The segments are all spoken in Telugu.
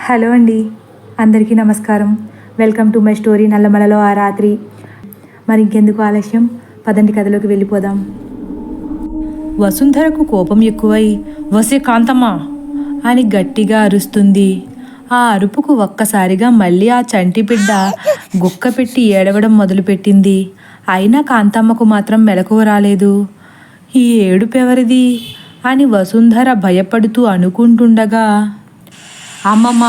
హలో అండి. అందరికీ నమస్కారం. వెల్కమ్ టు మై స్టోరీ నల్లమలలో ఆ రాత్రి. మరి ఇంకెందుకు ఆలస్యం? పదండి కథలోకి వెళ్ళిపోదాం. వసుంధరకు కోపం ఎక్కువై వసే కాంతమ్మ అని గట్టిగా అరుస్తుంది. ఆ అరుపుకు ఒక్కసారిగా మళ్ళీ ఆ చంటి బిడ్డ గుక్క పెట్టి ఏడవడం మొదలుపెట్టింది. అయినా కాంతమ్మకు మాత్రం మెలకువ రాలేదు. ఈ ఏడుపెవరిది అని వసుంధర భయపడుతూ అనుకుంటుండగా అమ్మమ్మ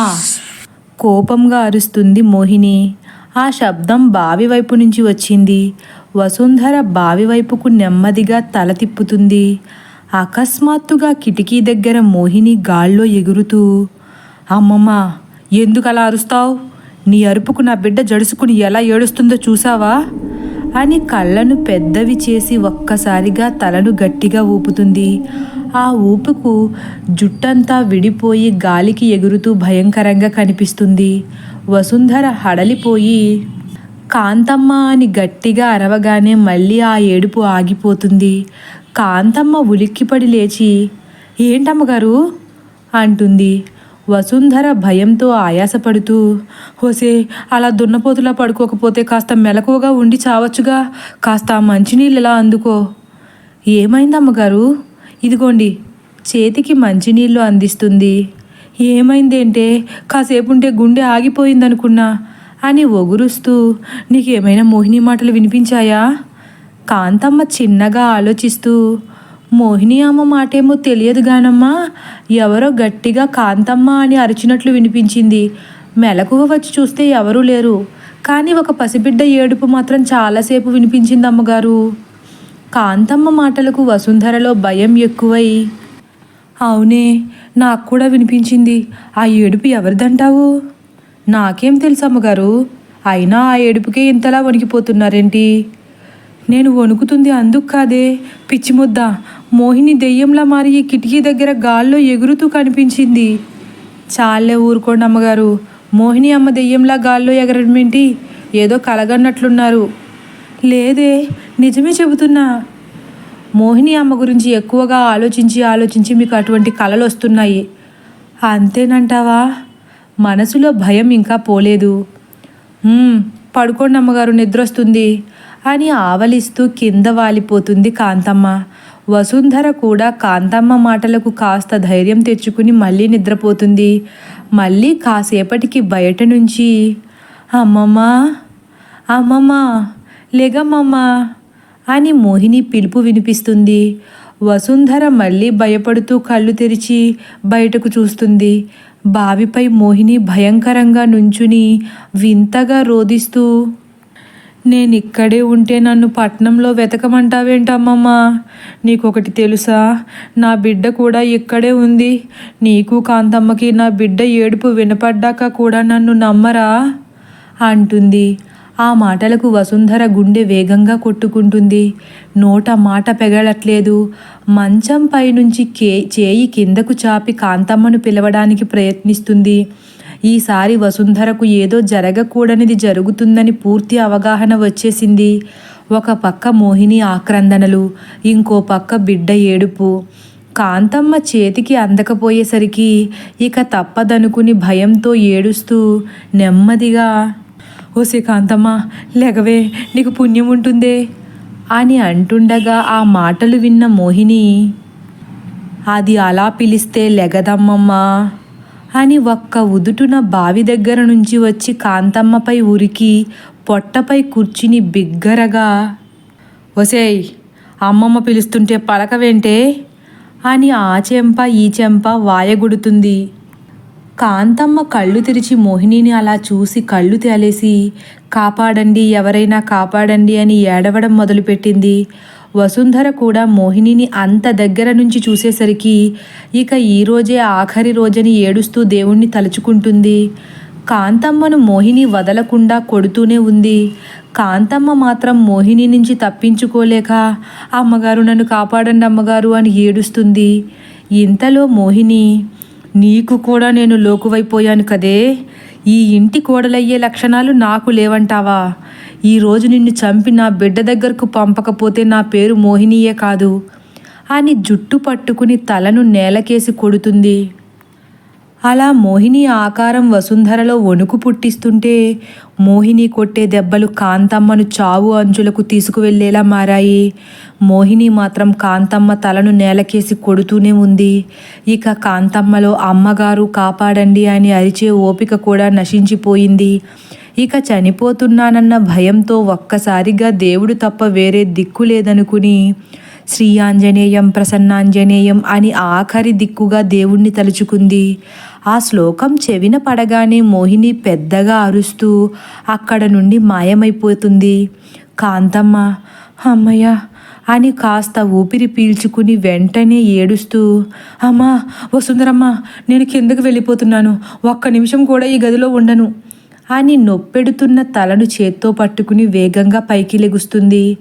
కోపంగా అరుస్తుంది మోహిని. ఆ శబ్దం బావి వైపు నుంచి వచ్చింది. వసుంధర బావి వైపుకు నెమ్మదిగా తల తిప్పుతుంది. అకస్మాత్తుగా కిటికీ దగ్గర మోహిని గాల్లో ఎగురుతూ అమ్మమ్మ ఎందుకు అలా అరుస్తావు? నీ అరుపుకు నా బిడ్డ జడుసుకుని ఎలా ఏడుస్తుందో చూసావా? అని కళ్ళను పెద్దవి చేసి ఒక్కసారిగా తలను గట్టిగా ఊపుతుంది. ఆ ఊపుకు జుట్టంతా విడిపోయి గాలికి ఎగురుతూ భయంకరంగా కనిపిస్తుంది. వసుంధర హడలిపోయి కాంతమ్మ అని గట్టిగా అరవగానే మళ్ళీ ఆ ఏడుపు ఆగిపోతుంది. కాంతమ్మ ఉలిక్కిపడి లేచి ఏంటమ్మగారు? అంటుంది. వసుంధర భయంతో ఆయాసపడుతూ హోసే అలా దున్నపోతులా పడుకోకపోతే కాస్త మెలకువగా ఉండి చావచ్చుగా. కాస్త మంచినీళ్ళు ఎలా అందుకో. ఏమైందమ్మగారు? ఇదిగోండి చేతికి మంచినీళ్ళు అందిస్తుంది. ఏమైందేంటే కాసేపు ఉంటే గుండె ఆగిపోయిందనుకున్నా అని ఒగురుస్తూ నీకేమైనా మోహిని మాటలు వినిపించాయా? కాంతమ్మ చిన్నగా ఆలోచిస్తూ మోహిని అమ్మ మాటేమో తెలియదు గానమ్మా ఎవరో గట్టిగా కాంతమ్మ అని అరిచినట్లు వినిపించింది. మెలకువ వచ్చి చూస్తే ఎవరూ లేరు. కానీ ఒక పసిబిడ్డ ఏడుపు మాత్రం చాలాసేపు వినిపించింది అమ్మగారు. కాంతమ్మ మాటలకు వసుంధరలో భయం ఎక్కువై అవునే నాకు కూడా వినిపించింది. ఆ ఏడుపు ఎవరిదంటావు? నాకేం తెలుసు అమ్మగారు అయినా ఆ ఏడుపుకే ఇంతలా వణికిపోతున్నారేంటి? నేను వణుకుతుంది అందుకు కాదే. పిచ్చి ముద్ద. మోహిని దెయ్యంలా మారి ఈ కిటికీ దగ్గర గాల్లో ఎగురుతూ కనిపించింది. చాలే ఊరుకోండి అమ్మగారు మోహిని అమ్మ దెయ్యంలా గాల్లో ఎగరడమేంటి? ఏదో కలగన్నట్లున్నారు. లేదే నిజమే చెబుతున్నా. మోహిని అమ్మ గురించి ఎక్కువగా ఆలోచించి ఆలోచించి మీకు అటువంటి కలలు వస్తున్నాయి. అంతేనంటావా? మనసులో భయం ఇంకా పోలేదు. పడుకోండి అమ్మగారు నిద్రొస్తుంది అని ఆవలిస్తూ కింద వాలిపోతుంది కాంతమ్మ. వసుంధర కూడా కాంతమ్మ మాటలకు కాస్త ధైర్యం తెచ్చుకుని మళ్ళీ నిద్రపోతుంది. మళ్ళీ కాసేపటికి బయట నుంచి అమ్మమ్మ అమ్మమ్మ లేగమ్మమ్మ అని మోహిని పిలుపు వినిపిస్తుంది. వసుంధర మళ్ళీ భయపడుతూ కళ్ళు తెరిచి బయటకు చూస్తుంది. బావిపై మోహిని భయంకరంగా నుంచుని వింతగా రోదిస్తూ నేను ఇక్కడే ఉంటే నన్ను పట్నంలో వెతకమంటావేంటమ్మమ్మ? నీకొకటి తెలుసా? నా బిడ్డ కూడా ఇక్కడే ఉంది. నీకు కాంతమ్మకి నా బిడ్డ ఏడుపు వినపడ్డాక కూడా నన్ను నమ్మరా? అంటుంది. ఆ మాటలకు వసుంధర గుండె వేగంగా కొట్టుకుంటుంది. నోట మాట పెగలట్లేదు. మంచం పైనుంచి కే చేయి కిందకు చాపి కాంతమ్మను పిలవడానికి ప్రయత్నిస్తుంది. ఈసారి వసుంధరకు ఏదో జరగకూడనిది జరుగుతుందని పూర్తి అవగాహన వచ్చేసింది. ఒక పక్క మోహిని ఆక్రందనలు ఇంకో పక్క బిడ్డ ఏడుపు. కాంతమ్మ చేతికి అందకపోయేసరికి ఇక తప్పదనుకుని భయంతో ఏడుస్తూ నెమ్మదిగా ఓసే కాంతమ్మ లెగవే నీకు పుణ్యం ఉంటుందే? అని అంటుండగా ఆ మాటలు విన్న మోహిని అది అలా పిలిస్తే లెగదమ్మమ్మా అని ఒక్క ఉదుటున బావి దగ్గర నుంచి వచ్చి కాంతమ్మపై ఉరికి పొట్టపై కూర్చుని బిగ్గరగా ఒసేయ్ అమ్మమ్మ పిలుస్తుంటే పలకవేంటే? అని ఆ చెంప ఈ చెంప వాయగుడుతుంది. కాంతమ్మ కళ్ళు తెరిచి మోహినిని అలా చూసి కళ్ళు తేలేసి కాపాడండి ఎవరైనా కాపాడండి అని ఏడవడం మొదలుపెట్టింది. వసుంధర కూడా మోహినిని అంత దగ్గర నుంచి చూసేసరికి ఇక ఈ రోజే ఆఖరి రోజని ఏడుస్తూ దేవుణ్ణి తలుచుకుంటుంది. కాంతమ్మను మోహిని వదలకుండా కొడుతూనే ఉంది. కాంతమ్మ మాత్రం మోహిని నుంచి తప్పించుకోలేక అమ్మగారు నన్ను కాపాడండి అమ్మగారు అని ఏడుస్తుంది. ఇంతలో మోహిని నీకు కూడా నేను లోకువైపోయాను కదే. ఈ ఇంటి కోడలయ్యే లక్షణాలు నాకు లేవంటావా? ఈరోజు నిన్ను చంపి నా బిడ్డ దగ్గరకు పంపకపోతే నా పేరు మోహినీయే కాదు. అని జుట్టు పట్టుకుని తలను నేలకేసి కొడుతుంది. అలా మోహిని ఆకారం వసుంధరలో వణుకు పుట్టిస్తుంటే మోహిని కొట్టే దెబ్బలు కాంతమ్మను చావు అంచులకు తీసుకువెళ్ళేలా మారాయి. మోహిని మాత్రం కాంతమ్మ తలను నేలకేసి కొడుతూనే ఉంది. ఇక కాంతమ్మలో అమ్మగారు కాపాడండి అని అరిచే ఓపిక కూడా నశించిపోయింది. ఇక చనిపోతున్నానన్న భయంతో ఒక్కసారిగా దేవుడు తప్ప వేరే దిక్కు లేదనుకుని శ్రీ ఆంజనేయం ప్రసన్నాంజనేయం అని ఆఖరి దిక్కుగా దేవుణ్ణి తలుచుకుంది. ఆ శ్లోకం చెవిన పడగానే మోహిని పెద్దగా అరుస్తూ అక్కడ నుండి మాయమైపోతుంది. కాంతమ్మ అమ్మయ్య అని కాస్త ఊపిరి పీల్చుకుని వెంటనే ఏడుస్తూ అమ్మా వసుంధరమ్మ నేను కిందకు వెళ్ళిపోతున్నాను. ఒక్క నిమిషం కూడా ఈ గదిలో ఉండను. అని నొప్పెడుతున్న తలను చేత్తో పట్టుకుని వేగంగా పైకి లెగుస్తుంది.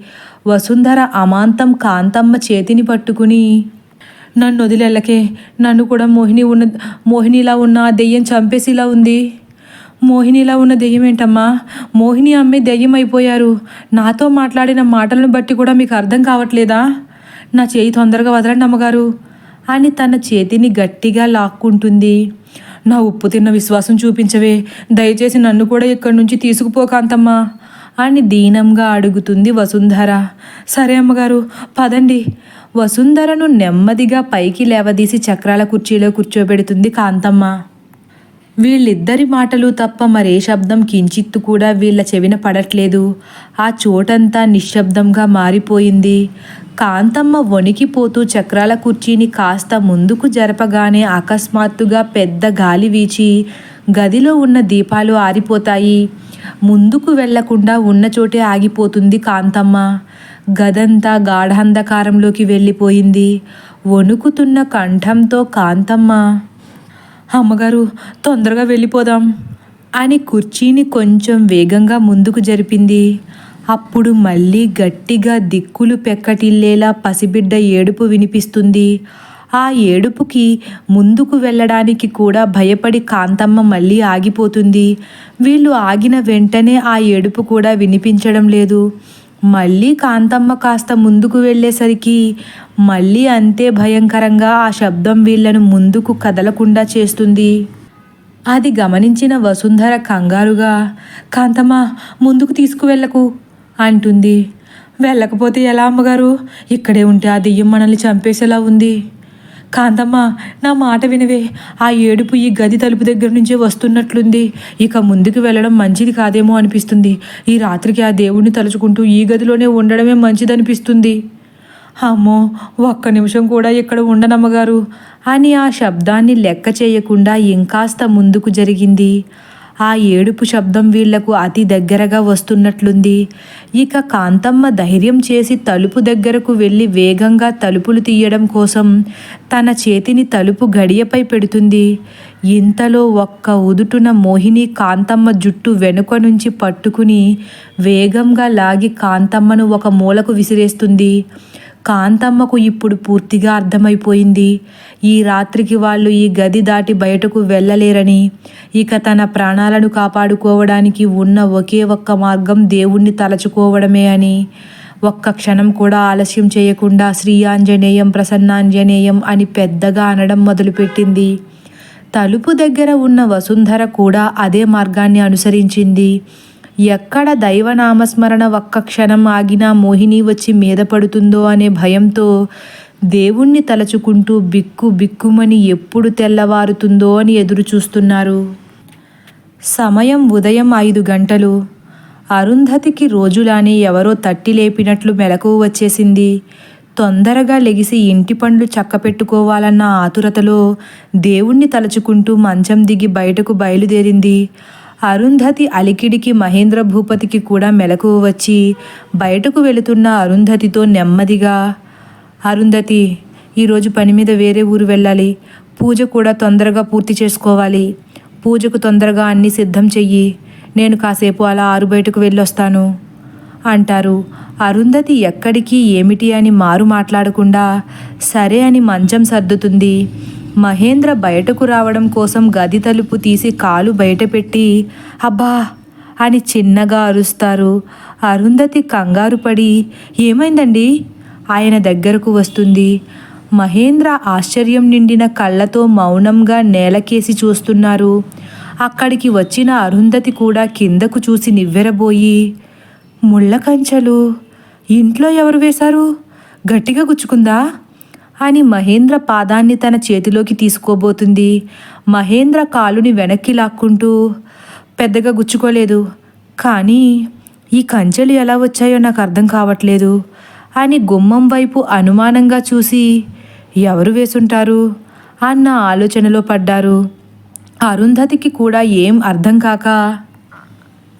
వసుంధర అమాంతం కాంతమ్మ చేతిని పట్టుకుని నన్ను వదిలేళ్ళకే నన్ను కూడా మోహిని ఉన్న మోహినిలా ఉన్న ఆ దెయ్యం చంపేసిలా ఉంది. మోహినిలా ఉన్న దెయ్యం ఏంటమ్మా మోహిని అమ్మే దెయ్యం అయిపోయారు నాతో మాట్లాడిన మాటలను బట్టి కూడా మీకు అర్థం కావట్లేదా? నా చేయి తొందరగా వదలండి అమ్మగారు అని తన చేతిని గట్టిగా లాక్కుంటుంది. నా ఉప్పు తిన్న విశ్వాసం చూపించవే. దయచేసి నన్ను కూడా ఇక్కడి నుంచి తీసుకుపోకాంతమ్మా అని దీనంగా అడుగుతుంది వసుంధర. సరే అమ్మగారు పదండి. వసుంధరను నెమ్మదిగా పైకి లేవదీసి చక్రాల కుర్చీలో కూర్చోబెడుతుంది కాంతమ్మ. వీళ్ళిద్దరి మాటలు తప్ప మరే శబ్దం కించిత్తు కూడా వీళ్ళ చెవిన పడట్లేదు. ఆ చోటంతా నిశ్శబ్దంగా మారిపోయింది. కాంతమ్మ వణికిపోతూ చక్రాల కుర్చీని కాస్త ముందుకు జరపగానే అకస్మాత్తుగా పెద్ద గాలి వీచి గదిలో ఉన్న దీపాలు ఆరిపోతాయి. ముందుకు వెళ్ళకుండా ఉన్న చోటే ఆగిపోతుంది కాంతమ్మ. గదంతా గాఢాంధకారంలోకి వెళ్ళిపోయింది. వణుకుతున్న కంఠంతో కాంతమ్మ అమ్మగారు తొందరగా వెళ్ళిపోదాం అని కుర్చీని కొంచెం వేగంగా ముందుకు జరిపింది. అప్పుడు మళ్ళీ గట్టిగా దిక్కులు పెక్కటిల్లేలా పసిబిడ్డ ఏడుపు వినిపిస్తుంది. ఆ ఏడుపుకి ముందుకు వెళ్ళడానికి కూడా భయపడి కాంతమ్మ మళ్ళీ ఆగిపోతుంది. వీళ్ళు ఆగిన వెంటనే ఆ ఏడుపు కూడా వినిపించడం లేదు. మళ్ళీ కాంతమ్మ కాస్త ముందుకు వెళ్ళేసరికి మళ్ళీ అంతే భయంకరంగా ఆ శబ్దం వీళ్ళను ముందుకు కదలకుండా చేస్తుంది. అది గమనించిన వసుంధర కంగారుగా కాంతమ్మ ముందుకు తీసుకువెళ్ళకు అంటుంది. వెళ్ళకపోతే ఎలా అమ్మగారు? ఇక్కడే ఉంటే ఆ దెయ్యం మనల్ని చంపేసేలా ఉంది. కాంతమ్మ నా మాట వినవే. ఆ ఏడుపు ఈ గది తలుపు దగ్గర నుంచే వస్తున్నట్లుంది. ఇక ముందుకు వెళ్ళడం మంచిది కాదేమో అనిపిస్తుంది. ఈ రాత్రికి ఆ దేవుణ్ణి తలుచుకుంటూ ఈ గదిలోనే ఉండడమే మంచిదనిపిస్తుంది. అమ్మో ఒక్క నిమిషం కూడా ఇక్కడ ఉండనమ్మగారు. అని ఆ శబ్దాన్ని లెక్క చేయకుండా ఇంకాస్త ముందుకు జరిగింది. ఆ ఏడుపు శబ్దం వీళ్ళకు అతి దగ్గరగా వస్తున్నట్లుంది. ఇక కాంతమ్మ ధైర్యం చేసి తలుపు దగ్గరకు వెళ్ళి వేగంగా తలుపులు తీయడం కోసం తన చేతిని తలుపు గడియపై పెడుతుంది. ఇంతలో ఒక్క ఉదుటున మోహిని కాంతమ్మ జుట్టు వెనుక నుంచి పట్టుకుని వేగంగా లాగి కాంతమ్మను ఒక మూలకు విసిరేస్తుంది. కాంతమ్మకు ఇప్పుడు పూర్తిగా అర్థమైపోయింది. ఈ రాత్రికి వాళ్ళు ఈ గది దాటి బయటకు వెళ్ళలేరని. ఇక తన ప్రాణాలను కాపాడుకోవడానికి ఉన్న ఒకే ఒక్క మార్గం దేవుణ్ణి తలచుకోవడమే అని. ఒక్క క్షణం కూడా ఆలస్యం చేయకుండా శ్రీ ఆంజనేయం ప్రసన్నాంజనేయం అని పెద్దగా అనడం మొదలుపెట్టింది. తలుపు దగ్గర ఉన్న వసుంధర కూడా అదే మార్గాన్ని అనుసరించింది. ఎక్కడ దైవనామస్మరణ ఒక్క క్షణం ఆగినా మోహిని వచ్చి మీద పడుతుందో అనే భయంతో దేవుణ్ణి తలచుకుంటూ బిక్కు బిక్కుమని ఎప్పుడు తెల్లవారుతుందో అని ఎదురు చూస్తున్నారు. సమయం ఉదయం ఐదు గంటలు. అరుంధతికి రోజులానే ఎవరో తట్టి లేపినట్లు మెలకువ వచ్చేసింది. తొందరగా లెగిసి ఇంటి పండ్లు చక్కపెట్టుకోవాలన్న ఆతురతలో దేవుణ్ణి తలుచుకుంటూ మంచం దిగి బయటకు బయలుదేరింది. అరుంధతి అలికిడికి మహేంద్ర భూపతికి కూడా మెలకువ వచ్చి బయటకు వెళుతున్న అరుంధతితో నెమ్మదిగా అరుంధతి ఈరోజు పని మీద వేరే ఊరు వెళ్ళాలి. పూజ కూడా తొందరగా పూర్తి చేసుకోవాలి. పూజకు తొందరగా అన్ని సిద్ధం చెయ్యి. నేను కాసేపు అలా ఆరు బయటకు వెళ్ళొస్తాను అంటారు. అరుంధతి ఎక్కడికి ఏమిటి అని మారు మాట్లాడకుండా సరే అని మంచం సర్దుతుంది. మహేంద్ర బయటకు రావడం కోసం గది తలుపు తీసి కాలు బయటపెట్టి అబ్బా! అని చిన్నగా అరుస్తారు. అరుంధతి కంగారు పడి ఏమైందండి? ఆయన దగ్గరకు వస్తుంది. మహేంద్ర ఆశ్చర్యం నిండిన కళ్ళతో మౌనంగా నేలకేసి చూస్తున్నారు. అక్కడికి వచ్చిన అరుంధతి కూడా కిందకు చూసి నివ్వెరబోయి ముళ్ళ కంచెలు! ఇంట్లో ఎవరు వేశారు? గట్టిగా గుచ్చుకుందా? అని మహేంద్ర పాదాన్ని తన చేతిలోకి తీసుకోబోతుంది. మహేంద్ర కాలుని వెనక్కి లాక్కుంటూ పెద్దగా గుచ్చుకోలేదు. కానీ ఈ కంచెలు ఎలా వచ్చాయో నాకు అర్థం కావట్లేదు అని గుమ్మం వైపు అనుమానంగా చూసి ఎవరు వేసుంటారు? అన్న ఆలోచనలో పడ్డారు. అరుంధతికి కూడా ఏం అర్థం కాక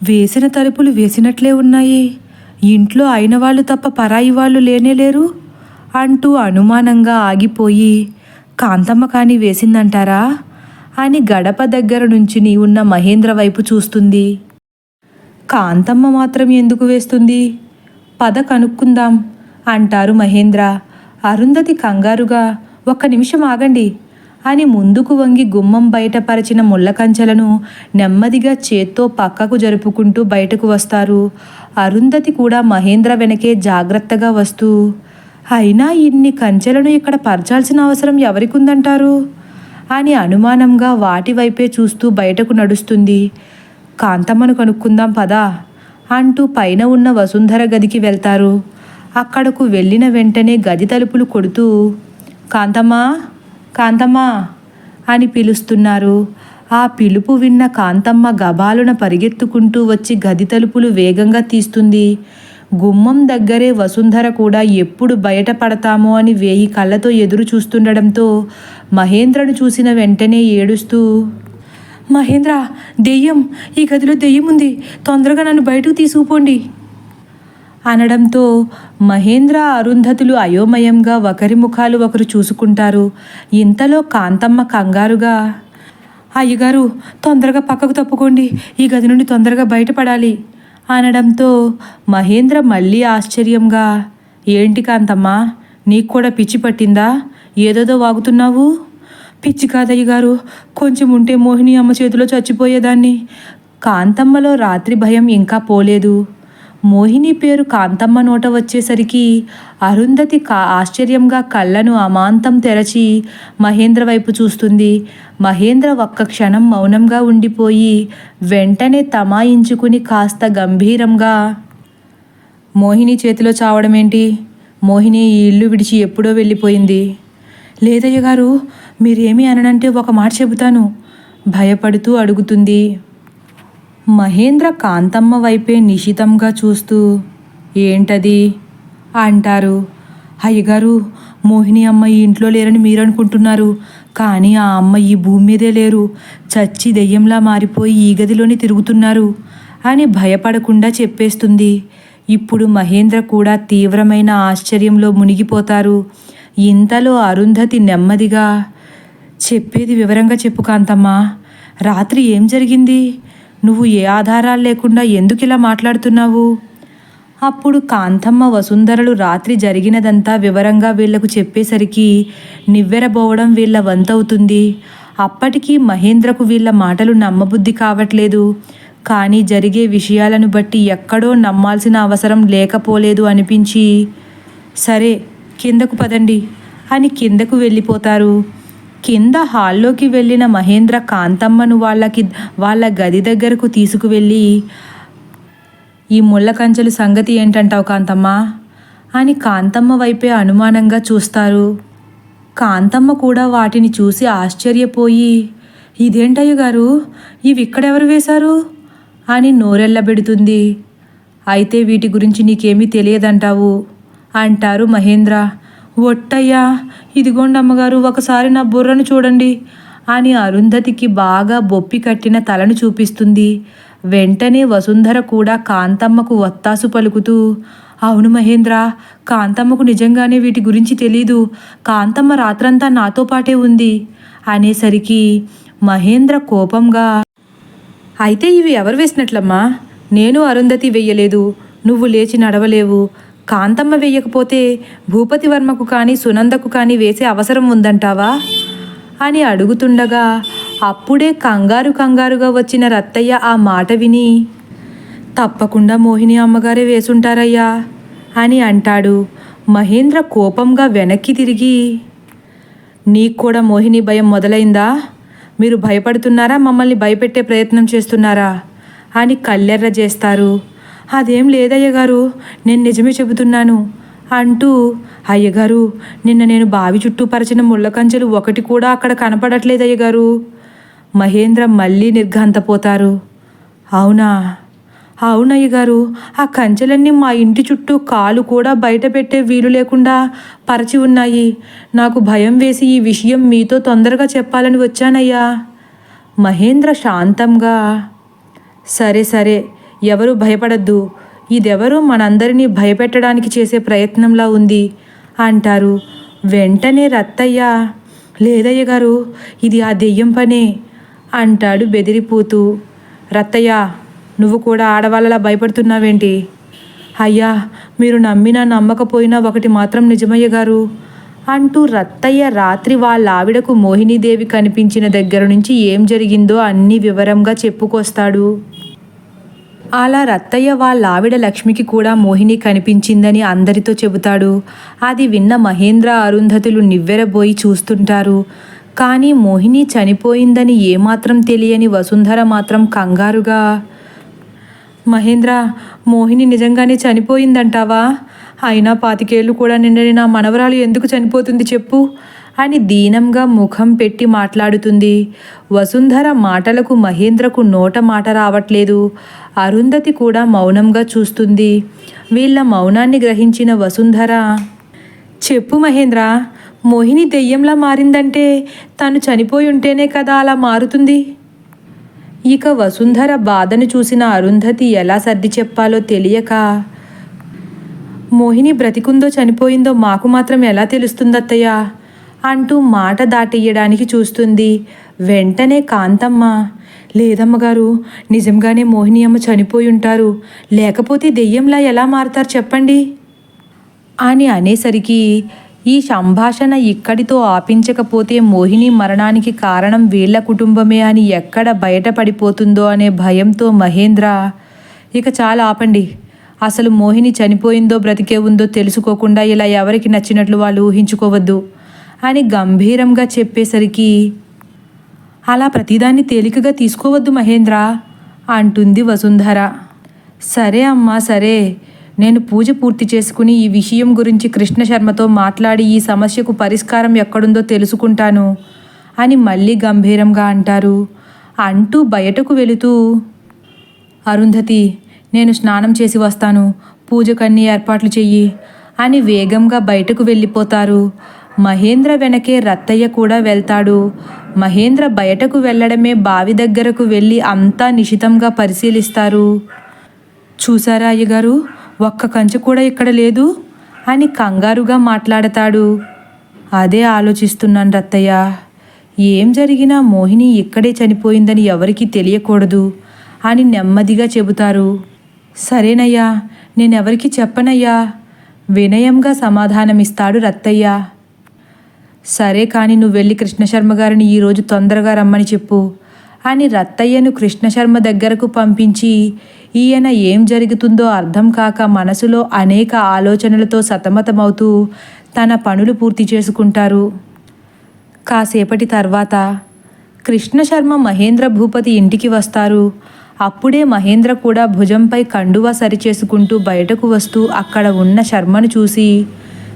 వేసిన తలుపులు వేసినట్లే ఉన్నాయి. ఇంట్లో అయిన వాళ్ళు తప్ప పరాయి వాళ్ళు లేనే లేరు. అంటూ అనుమానంగా ఆగిపోయి కాంతమ్మ కాని వేసిందంటారా? అని గడప దగ్గర నుంచి ఉన్న మహేంద్ర వైపు చూస్తుంది. కాంతమ్మ మాత్రం ఎందుకు వేస్తుంది? పద కనుక్కుందాం అంటారు మహేంద్ర. అరుంధతి కంగారుగా ఒక్క నిమిషం ఆగండి అని ముందుకు వంగి గుమ్మం బయటపరిచిన ముళ్ళకంచెలను నెమ్మదిగా చేత్తో పక్కకు జరుపుకుంటూ బయటకు వస్తారు. అరుంధతి కూడా మహేంద్ర వెనకే జాగ్రత్తగా వస్తూ అయినా ఇన్ని కంచెలను ఇక్కడ పరచాల్సిన అవసరం ఎవరికుందంటారు? అని అనుమానంగా వాటి వైపే చూస్తూ బయటకు నడుస్తుంది. కాంతమ్మను కనుక్కుందాం పదా అంటూ పైన ఉన్న వసుంధర గదికి వెళ్తారు. అక్కడకు వెళ్ళిన వెంటనే గది తలుపులు కొడుతూ కాంతమ్మా కాంతమ్మా అని పిలుస్తున్నారు. ఆ పిలుపు విన్న కాంతమ్మ గబాలున పరిగెత్తుకుంటూ వచ్చి గది తలుపులు వేగంగా తీస్తుంది. గుమ్మం దగ్గరే వసుంధర కూడా ఎప్పుడు బయటపడతామో అని వేయి కళ్ళతో ఎదురు చూస్తుండడంతో మహేంద్రను చూసిన వెంటనే ఏడుస్తూ మహేంద్ర దెయ్యం ఈ గదిలో దెయ్యం ఉంది. తొందరగా నన్ను బయటకు తీసుకుపోండి. అనడంతో మహేంద్ర అరుంధతులు అయోమయంగా ఒకరి ముఖాలు ఒకరు చూసుకుంటారు. ఇంతలో కాంతమ్మ కంగారుగా అయ్యగారు తొందరగా పక్కకు తప్పుకోండి. ఈ గది నుండి తొందరగా బయటపడాలి అనడంతో మహేంద్ర మళ్ళీ ఆశ్చర్యంగా ఏంటి కాంతమ్మ నీకు కూడా పిచ్చి పట్టిందా? ఏదోదో వాగుతున్నావు? పిచ్చి కాదయ్య గారు కొంచెం ఉంటే మోహిని అమ్మ చేతిలో చచ్చిపోయేదాన్ని. కాంతమ్మలో రాత్రి భయం ఇంకా పోలేదు. మోహిని పేరు కాంతమ్మ నోట వచ్చేసరికి అరుంధతి కా ఆశ్చర్యంగా కళ్ళను అమాంతం తెరచి మహేంద్ర వైపు చూస్తుంది. మహేంద్ర ఒక్క క్షణం మౌనంగా ఉండిపోయి వెంటనే తమాయించుకుని కాస్త గంభీరంగా మోహిని చేతిలో చావడం ఏంటి మోహిని ఈ ఇల్లు విడిచి ఎప్పుడో వెళ్ళిపోయింది. లేదయ్య గారు మీరేమీ అననంటే ఒక మాట చెబుతాను. భయపడుతూ అడుగుతుంది. మహేంద్ర కాంతమ్మ వైపే నిశితంగా చూస్తూ ఏంటది? అంటారు. అయ్యగారు మోహిని అమ్మ ఈ ఇంట్లో లేరని మీరు అనుకుంటున్నారు కానీ ఆ అమ్మ ఈ భూమి మీదే లేరు. చచ్చి దెయ్యంలా మారిపోయి ఈ గదిలోనే తిరుగుతున్నారు అని భయపడకుండా చెప్పేస్తుంది. ఇప్పుడు మహేంద్ర కూడా తీవ్రమైన ఆశ్చర్యంలో మునిగిపోతారు. ఇంతలో అరుంధతి నెమ్మదిగా చెప్పేది వివరంగా చెప్పు కాంతమ్మ. రాత్రి ఏం జరిగింది? నువ్వు ఏ ఆధారాలు లేకుండా ఎందుకు ఇలా మాట్లాడుతున్నావు? అప్పుడు కాంతమ్మ వసుంధరలు రాత్రి జరిగినదంతా వివరంగా వీళ్ళకు చెప్పేసరికి నివ్వెరబోవడం వీళ్ళ వంతవుతుంది. అప్పటికీ మహేంద్రకు వీళ్ళ మాటలు నమ్మబుద్ధి కావట్లేదు. కానీ జరిగే విషయాలను బట్టి ఎక్కడో నమ్మాల్సిన అవసరం లేకపోలేదు అనిపించి సరే కిందకు పదండి అని కిందకు వెళ్ళిపోతారు. కింద హాల్లోకి వెళ్ళిన మహేంద్ర కాంతమ్మను వాళ్ళకి వాళ్ళ గది దగ్గరకు తీసుకువెళ్ళి ఈ ముళ్ళ కంచెలు సంగతి ఏంటంటావు కాంతమ్మ? అని కాంతమ్మ వైపే అనుమానంగా చూస్తారు. కాంతమ్మ కూడా వాటిని చూసి ఆశ్చర్యపోయి ఇదేంటయ్య గారు? ఇవి ఇక్కడెవరు వేశారు? అని నోరెళ్ళబెడుతుంది. అయితే వీటి గురించి నీకేమీ తెలియదంటావు? అంటారు మహేంద్ర. ఒట్టయ్యా ఇదిగోండి అమ్మగారు ఒకసారి నా బుర్రను చూడండి. అని అరుంధతికి బాగా బొప్పి కట్టిన తలను చూపిస్తుంది. వెంటనే వసుంధర కూడా కాంతమ్మకు వత్తాసు పలుకుతూ అవును మహేంద్ర కాంతమ్మకు నిజంగానే వీటి గురించి తెలీదు. కాంతమ్మ రాత్రంతా నాతో పాటే ఉంది అనేసరికి మహేంద్ర కోపంగా అయితే ఇవి ఎవరు వేసినట్లమ్మా? నేను అరుంధతి వెయ్యలేదు. నువ్వు లేచి నడవలేవు. కాంతమ్మ వేయకపోతే భూపతి వర్మకు కానీ సునందకు కానీ వేసే అవసరం ఉందంటావా? అని అడుగుతుండగా అప్పుడే కంగారు కంగారుగా వచ్చిన రత్తయ్య ఆ మాట విని తప్పకుండా మోహిని అమ్మగారే వేసుంటారయ్యా అని అంటాడు. మహేంద్ర కోపంగా వెనక్కి తిరిగి నీకు కూడా మోహిని భయం మొదలైందా? మీరు భయపడుతున్నారా? మమ్మల్ని భయపెట్టే ప్రయత్నం చేస్తున్నారా? అని కళ్ళెర్ర చేస్తారు అదేం లేదయ్య గారు నేను నిజమే చెబుతున్నాను అంటూ అయ్యగారు నిన్న నేను బావి చుట్టూ పరిచిన ముళ్ళ కంచెలు ఒకటి కూడా అక్కడ కనపడట్లేదు అయ్యగారు మహేంద్ర మళ్ళీ నిర్ఘాంతపోతారు. అవునా? అవునయ్య గారు ఆ కంచెలన్నీ మా ఇంటి చుట్టూ కాలు కూడా బయట పెట్టే వీలు లేకుండా పరచి ఉన్నాయి. నాకు భయం వేసి ఈ విషయం మీతో తొందరగా చెప్పాలని వచ్చానయ్యా. మహేంద్ర శాంతంగా సరే సరే ఎవరు భయపడద్దు. ఇదెవరూ మనందరినీ భయపెట్టడానికి చేసే ప్రయత్నంలా ఉంది అంటారు. వెంటనే రత్తయ్య లేదయ్య గారు ఇది ఆ దెయ్యం పనే అంటాడు బెదిరిపోతూ. రత్తయ్య నువ్వు కూడా ఆడవాళ్ళలా భయపడుతున్నావేంటి? అయ్యా మీరు నమ్మినా నమ్మకపోయినా ఒకటి మాత్రం నిజమయ్య గారు అంటూ రత్తయ్య రాత్రి వాళ్ళ ఆవిడకు మోహినీదేవి కనిపించిన దగ్గర నుంచి ఏం జరిగిందో అన్ని వివరంగా చెప్పుకొస్తాడు. అలా రత్తయ్య వాళ్ళ ఆవిడ లక్ష్మికి కూడా మోహిని కనిపించిందని అందరితో చెబుతాడు. అది విన్న మహేంద్ర అరుంధతులు నివ్వెరబోయి చూస్తుంటారు. కానీ మోహిని చనిపోయిందని ఏమాత్రం తెలియని వసుంధర మాత్రం కంగారుగా మహేంద్ర మోహిని నిజంగానే చనిపోయిందంటావా? అయినా పాతికేళ్ళు కూడా నిండని నా మనవరాలు ఎందుకు చనిపోతుంది చెప్పు. అని దీనంగా ముఖం పెట్టి మాట్లాడుతుంది. వసుంధర మాటలకు మహేంద్రకు నోట మాట రావట్లేదు. అరుంధతి కూడా మౌనంగా చూస్తుంది. వీళ్ళ మౌనాన్ని గ్రహించిన వసుంధర చెప్పు మహేంద్ర మోహిని దెయ్యంలా మారిందంటే తను చనిపోయి ఉంటేనే కదా అలా మారుతుంది? ఇక వసుంధర బాధను చూసిన అరుంధతి ఎలా సర్ది చెప్పాలో తెలియక మోహిని బ్రతికుందో చనిపోయిందో మాకు మాత్రం ఎలా తెలుస్తుందత్తయ్యా? అంటూ మాట దాటియ్యడానికి చూస్తుంది. వెంటనే కాంతమ్మ లేదమ్మగారు నిజంగానే మోహిని అమ్మ చనిపోయి ఉంటారు. లేకపోతే దెయ్యంలా ఎలా మారుతారు చెప్పండి. అని అనేసరికి ఈ సంభాషణ ఇక్కడితో ఆపించకపోతే మోహిని మరణానికి కారణం వీళ్ళ కుటుంబమే అని ఎక్కడ బయటపడిపోతుందో అనే భయంతో మహేంద్ర ఇక చాలా ఆపండి. అసలు మోహిని చనిపోయిందో బ్రతికే ఉందో తెలుసుకోకుండా ఇలా ఎవరికి నచ్చినట్లు వాళ్ళు ఊహించుకోవద్దు. అని గంభీరంగా చెప్పేసరికి అలా ప్రతిదాన్ని తేలికగా తీసుకోవద్దు మహేంద్ర అంటుంది వసుంధర. సరే అమ్మా సరే. నేను పూజ పూర్తి చేసుకుని ఈ విషయం గురించి కృష్ణ శర్మతో మాట్లాడి ఈ సమస్యకు పరిష్కారం ఎక్కడుందో తెలుసుకుంటాను అని మళ్ళీ గంభీరంగా అంటారు. అంటూ బయటకు వెళుతూ అరుంధతి నేను స్నానం చేసి వస్తాను. పూజకన్నీ ఏర్పాట్లు చెయ్యి అని వేగంగా బయటకు వెళ్ళిపోతారు. మహేంద్ర వెనకే రత్తయ్య కూడా వెళ్తాడు. మహేంద్ర బయటకు వెళ్ళడమే బావి దగ్గరకు వెళ్ళి అంతా నిశితంగా పరిశీలిస్తారు. చూసారా అయ్యగారు? ఒక్క కంచె కూడా ఇక్కడ లేదు అని కంగారుగా మాట్లాడతాడు. అదే ఆలోచిస్తున్నాను రత్తయ్య. ఏం జరిగినా మోహిని ఇక్కడే చనిపోయిందని ఎవరికీ తెలియకూడదు అని నెమ్మదిగా చెబుతారు. సరేనయ్యా నేనెవరికి చెప్పనయ్యా? వినయంగా సమాధానమిస్తాడు రత్తయ్య. సరే కానీ నువ్వు వెళ్ళి కృష్ణశర్మ గారిని ఈరోజు తొందరగా రమ్మని చెప్పు. అని రత్తయ్యను కృష్ణశర్మ దగ్గరకు పంపించి ఈయన ఏం జరుగుతుందో అర్థం కాక మనసులో అనేక ఆలోచనలతో సతమతమవుతూ తన పనులు పూర్తి చేసుకుంటారు. కాసేపటి తర్వాత కృష్ణశర్మ మహేంద్ర భూపతి ఇంటికి వస్తారు. అప్పుడే మహేంద్ర కూడా భుజంపై కండువా సరిచేసుకుంటూ బయటకు వస్తూ అక్కడ ఉన్న శర్మను చూసి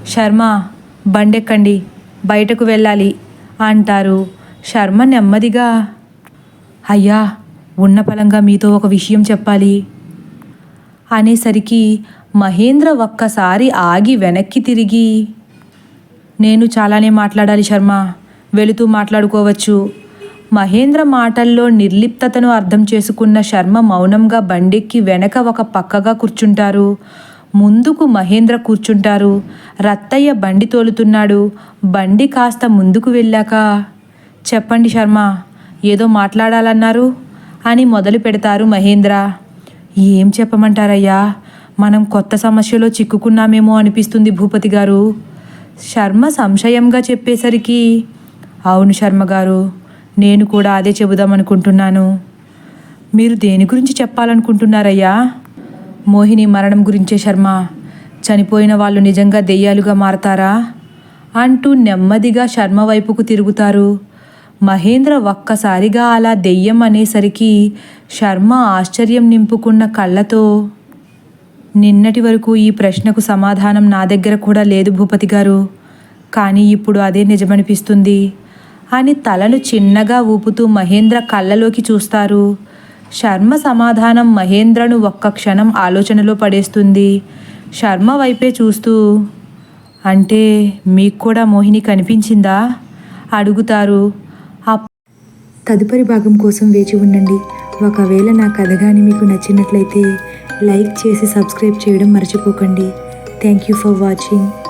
శర్మ బండెక్కండి. బయటకు వెళ్ళాలి అంటారు. శర్మ నెమ్మదిగా అయ్యా ఉన్న పలంగా మీతో ఒక విషయం చెప్పాలి. అనేసరికి మహేంద్ర ఒక్కసారి ఆగి వెనక్కి తిరిగి నేను చాలానే మాట్లాడాలి శర్మ వెళుతూ మాట్లాడుకోవచ్చు. మహేంద్ర మాటల్లో నిర్లిప్తతను అర్థం చేసుకున్న శర్మ మౌనంగా బండెక్కి వెనక ఒక పక్కగా కూర్చుంటారు. ముందుకు మహేంద్ర కూర్చుంటారు. రత్తయ్య బండి తోలుతున్నాడు. బండి కాస్త ముందుకు వెళ్ళాక చెప్పండి శర్మ ఏదో మాట్లాడాలన్నారు? అని మొదలు పెడతారు మహేంద్ర. ఏం చెప్పమంటారయ్యా? మనం కొత్త సమస్యలో చిక్కుకున్నామేమో అనిపిస్తుంది భూపతి గారు. శర్మ సంశయంగా చెప్పేసరికి అవును శర్మ గారు నేను కూడా అదే చెబుదామనుకుంటున్నాను. మీరు దేని గురించి చెప్పాలనుకుంటున్నారయ్యా? మోహిని మరణం గురించే శర్మ. చనిపోయిన వాళ్ళు నిజంగా దెయ్యాలుగా మారతారా? అంటూ నెమ్మదిగా శర్మ వైపుకు తిరుగుతారు. మహేంద్ర ఒక్కసారిగా అలా దెయ్యం అనేసరికి శర్మ ఆశ్చర్యం నింపుకున్న కళ్ళతో నిన్నటి వరకు ఈ ప్రశ్నకు సమాధానం నా దగ్గర కూడా లేదు భూపతి గారు. కానీ ఇప్పుడు అదే నిజమనిపిస్తుంది అని తలను చిన్నగా ఊపుతూ మహేంద్ర కళ్ళలోకి చూస్తారు. శర్మ సమాధానం మహేంద్రను ఒక్క క్షణం ఆలోచనలో పడేస్తుంది. శర్మ వైపే చూస్తూ అంటే మీకు కూడా మోహిని కనిపించిందా? అడుగుతారు. తదుపరి భాగం కోసం వేచి ఉండండి. ఒకవేళ నా కథ కానీ మీకు నచ్చినట్లయితే లైక్ చేసి సబ్స్క్రైబ్ చేయడం మర్చిపోకండి. Thank you for watching.